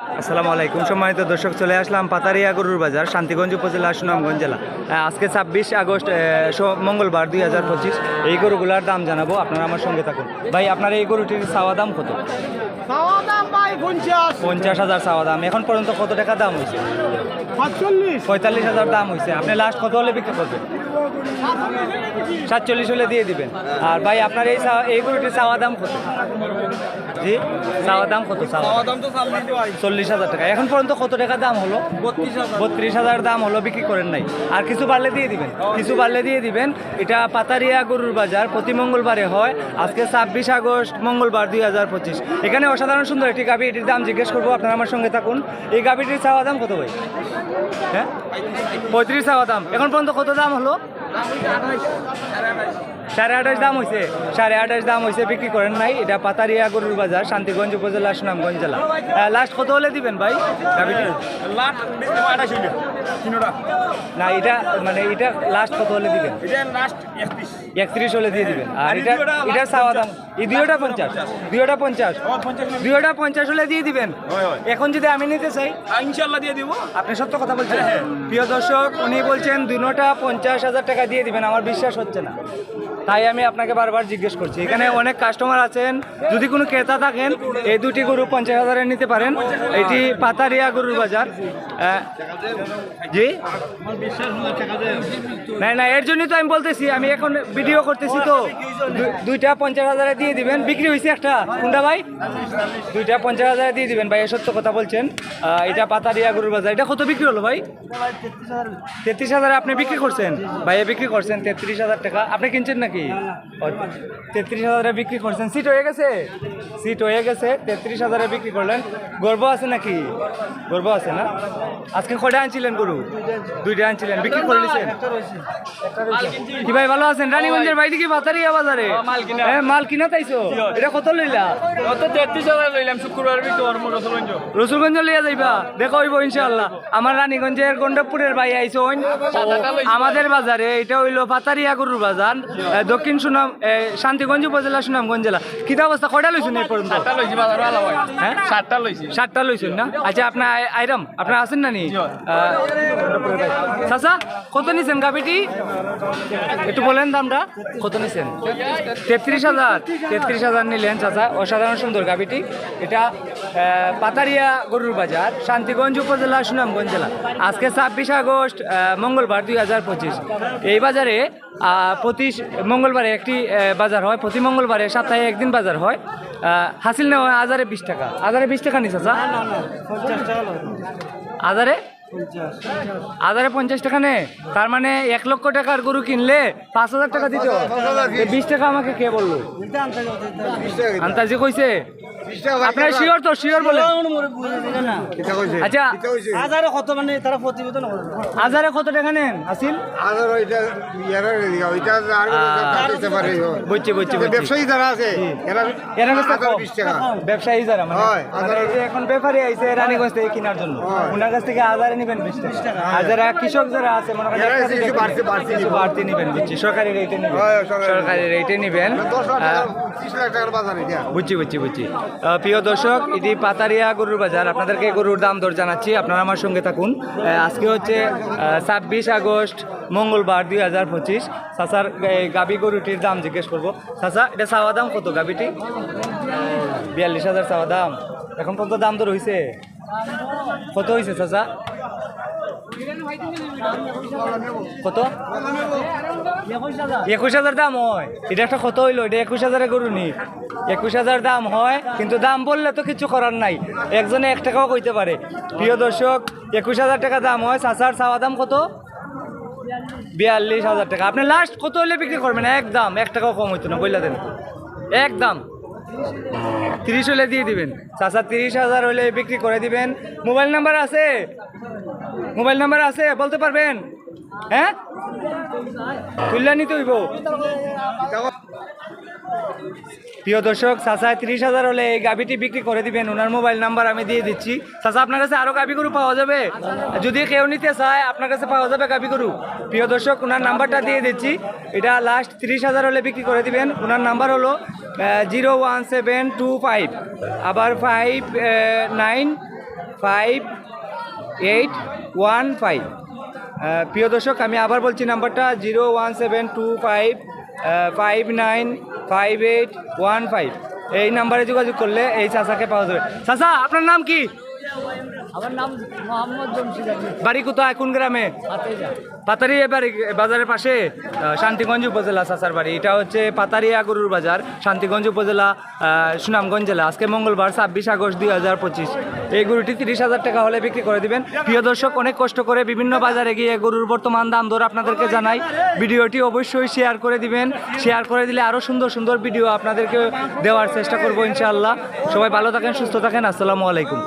আসসালামু আলাইকুম। সম্মানিত দর্শক চলে আসলাম পাতারিয়া গরুর বাজার শান্তিগঞ্জ উপজেলা সুনামগঞ্জ জেলা। আজকে ছাব্বিশ আগস্ট মঙ্গলবার দুই হাজার পঁচিশ। এই গরুগুলার দাম জানাব আপনারা আমার সঙ্গে থাকুন। ভাই আপনার এই গরুটির চাওয়া দাম কত? পঞ্চাশ হাজার চাওয়া দাম। এখন পর্যন্ত কত টাকা দাম হয়েছে? পঁয়তাল্লিশ হাজার দাম হয়েছে আপনি লাস্ট কত হলে বিক্রি করবেন? সাতচল্লিশ হলে দিয়ে দিবেন। আর ভাই আপনার এই চা- এই গরুটির চাওয়া দাম কত? জি? চাওয়া দাম কত চাওয়া? দাম? দাম তো চল্লিশ হাজার টাকা। এখন পর্যন্ত কত টাকা দাম হলো? বত্রিশ হাজার। বত্রিশ হাজার দাম হলো বিক্রি করেন নাই। আর কিছু বাড়লে দিয়ে দিবেন। কিছু বাড়লে দিয়ে দিবেন। এটা পাতারিয়া গরুর বাজার প্রতি মঙ্গলবারে হয়। আজকে ছাব্বিশ আগস্ট মঙ্গলবার দুই হাজার পঁচিশ। এখানে অসাধারণ সুন্দর একটি গাভি এটির দাম জিজ্ঞেস করব। আপনারা আমার সঙ্গে থাকুন। এই গাভিটির চাওয়া দাম কত ভাই? হ্যাঁ? পঁয়ত্রিশ টাকা দাম। এখন পর্যন্ত কত দাম হলো? সাড়ে আঠাশ দাম হয়েছে সাড়ে আঠাশ দাম হয়েছে বিক্রি করেন নাই। এটা পাতারিয়া গরুর বাজার, শান্তিগঞ্জ উপজেলা সুনামগঞ্জ জেলা। লাস্ট কত হলে দিবেন ভাই? না এটা মানে এটা লাস্ট কত হলে দিবেন? এটা লাস্ট একত্রিশ। হলে দিয়ে দিবেন। আর এটা এটা চাওয়া দাম। এই দুইটা পঞ্চাশ। দুইটা পঞ্চাশ। ও পঞ্চাশ না দুইটা পঞ্চাশ হলে দিয়ে দিবেন। হয়, হয়। এখন যদি আমি নিতে চাই ইনশাল্লাহ দিয়ে দিব। আপনি সত্য কথা বলছেন? প্রিয় দর্শক উনি বলছেন দুটা পঞ্চাশ হাজার টাকা দিয়ে দিবেন। আমার বিশ্বাস হচ্ছে না। তাই আমি আপনাকে বারবার জিজ্ঞেস করছি। এখানে অনেক কাস্টমার আছেন। যদি কোনো ক্রেতা থাকেন এই দুটি গরু পঞ্চাশ হাজারে নিতে পারেন। এটি পাতারিয়া গরুর বাজার। জি? না না, এর জন্যই তো আমি বলতেছি, আমি এখন ভিডিও করতেছি তো। দুইটা পঞ্চাশ হাজারে দিয়ে দিবেন। বিক্রি হয়েছে একটা। কোনটা ভাই? দুইটা পঞ্চাশ হাজারে দিয়ে দিবেন ভাই সত্য কথা বলছেন। এটা পাতারিয়া গরুর বাজার। এটা কত বিক্রি হলো ভাই? তেত্রিশ হাজারে আপনি বিক্রি করছেন? ভাইয়া বিক্রি করছেন তেত্রিশ হাজার টাকা। আপনি কিনছেন নাকি? তেত্রিশ হাজারে বিক্রি করছেন। সিট হয়ে গেছে? সিট হয়ে গেছে। তেত্রিশ হাজারে বিক্রি করলেন। গর্ব আছে নাকি? গর্ব আছে না? আজকে কয়টা আনছিলেন গরু? দুইটা আনছিলেন বিক্রি করে নিছেন? কি ভাই ভালো আছেন? রানীগঞ্জের বাইরে কি পাতারিয়া বাজারে? হ্যাঁ, মাল কিনা। তাইছো? এটা কত লইলা? কত? তেত্রিশ হাজার লইলাম শুক্রবার রসগঞ্জ রসুলগঞ্জ। লিয়া যাইবা? দেখো হইব ইনশাআল্লাহ। আমার রানীগঞ্জের গন্ডপুরের ভাই আইছো আমাদের বাজারে এটা হইল পাতারিয়া গরুর বাজার। দক্ষিণ সুনাম শান্তিগঞ্জ উপজেলা সুনামগঞ্জ জেলা। কিতা অবস্থা? কয়টা লইছেন এই পর্যন্ত? সাতটা হয়। হ্যাঁ? সাতটা লইছি। সাতটা লইছেন না? আচ্ছা আপনার আই- আইরাম আপনার আছেন না নি? চাচা, কত নিছেন গাবিটি একটু বলেন দামটা। কত নিছেন? তেত্রিশ হাজার। তেত্রিশ হাজার নিলেন চাচা। অসাধারণ সুন্দর গাবিটি এটা পাতারিয়া গরুর বাজার, শান্তিগঞ্জ উপজেলা, সুনামগঞ্জ জেলা। আজকে ছাব্বিশ আগস্ট মঙ্গলবার দুই হাজার পঁচিশ। এই বাজারে প্রতি মঙ্গলবারে একটি বাজার হয়। প্রতি মঙ্গলবারে সপ্তাহে একদিন বাজার হয়। হাসিল নেওয়া হয় হাজারে বিশ টাকা। হাজারে বিশ টাকা নিচ্ছে চাচা? হাজারে? হাজারে পঞ্চাশ টাকা নে। তার মানে এক লক্ষ টাকার গরু কিনলে পাঁচ হাজার টাকা দিত। বিশ টাকা আমাকে কে বলল? আন্তাজি কইছে আপনার শিওর তো শিওর বলে আচ্ছা হাজারে কত মানে তারা প্রতিবেদন হাজারে কত টাকা নেন আসিল বুঝছি বুঝছি বুঝছি ব্যবসায়ী যারা আছে ব্যবসায়ী যারা মানে। মানে এই যে এখন ব্যাপারী আইছে রানীগঞ্জ থেকে কেনার জন্য। ওনার কাছ থেকে হাজারে নেবেন বিশ টাকা। আর যারা কৃষক যারা আছে মনে করেন কিছু বাড়তি- নেবেন। বুঝছি। সরকারি রেটে নেবেন। সরকারি সরকারি রেটে নেবেন। বুঝছি বুঝছি বুঝছি। প্রিয় দর্শক এটি পাতারিয়া গরুর বাজার। আপনাদেরকে গরুর দাম দর জানাচ্ছি। আপনারা আমার সঙ্গে থাকুন। আজকে হচ্ছে ছাব্বিশ আগস্ট, মঙ্গলবার দুই হাজার পঁচিশ। চাষার গাবি গরুটির দাম জিজ্ঞেস করব। চাষা এটা চাওয়া দাম কত গাবিটি? বিয়াল্লিশ হাজার চাওয়া দাম। এখন কত দাম দর হয়েছে কত হয়েছে চাচা কত? একুশ হাজার দাম হয়। এটা একটা কত হইল? এটা একুশ হাজারে গরু নি। একুশ হাজার দাম হয়, কিন্তু দাম বললে তো কিছু করার নাই। একজনে এক টাকাও কইতে পারে। প্রিয় দর্শক, একুশ হাজার টাকা দাম হয়। চাচার চাওয়া দাম কত? বিয়াল্লিশ হাজার টাকা। আপনি লাস্ট কত হলে বিক্রি করবেন? একদম, এক টাকাও কম হইতো না বললা দেন। একদম। তিরিশ হলে দিয়ে দিবেন। চাচা, তিরিশ হাজার হলে বিক্রি করে দিবেন। মোবাইল নাম্বার আছে? মোবাইল নাম্বার আছে? বলতে পারবেন? হ্যাঁ? তুললে নিতে হইব। প্রিয় দর্শক চাচা তিরিশ হাজার হলে এই গাবিটি বিক্রি করে দিবেন। ওনার মোবাইল নাম্বার আমি দিয়ে দিচ্ছি। চাচা আপনার কাছে আরও গাবি গরু পাওয়া যাবে? যদি কেউ নিতে চায়, আপনার কাছে পাওয়া যাবে গাবি গরু। প্রিয় দর্শক ওনার নাম্বারটা দিয়ে দিচ্ছি। এটা লাস্ট তিরিশ হাজার হলে বিক্রি করে দিবেন। ওনার নাম্বার হলো zero one seven two five. আবার five nine, five, eight, one five. প্রিয় দর্শক, আমি আবার বলছি নাম্বারটা, zero one seven two five five nine five eight one five এই নাম্বারে যোগাযোগ করলে এই চাচাকে পাওয়া যাবে। চাচা, আপনার নাম কি? আমার নাম মোহাম্মদ জমশিদ বাড়ি কোথায়? কোন গ্রামে? পাতারিয়া বাড়ি বাজারের পাশে? শান্তিগঞ্জ উপজেলা চাচার বাড়ি। এটা হচ্ছে পাতারিয়া গরুর বাজার শান্তিগঞ্জ উপজেলা সুনামগঞ্জ জেলা। আজকে মঙ্গলবার ছাব্বিশ আগস্ট দুই হাজার পঁচিশ। এই গরুটি তিরিশ হাজার টাকা হলে বিক্রি করে দিবেন। প্রিয় দর্শক অনেক কষ্ট করে বিভিন্ন বাজারে গিয়ে গরুর বর্তমান দাম দর আপনাদেরকে জানাই। ভিডিওটি অবশ্যই শেয়ার করে দিবেন। শেয়ার করে দিলে আরও সুন্দর সুন্দর ভিডিও আপনাদেরকে দেওয়ার চেষ্টা করব ইনশাআল্লাহ। সবাই ভালো থাকেন সুস্থ থাকেন। আসসালামু আলাইকুম।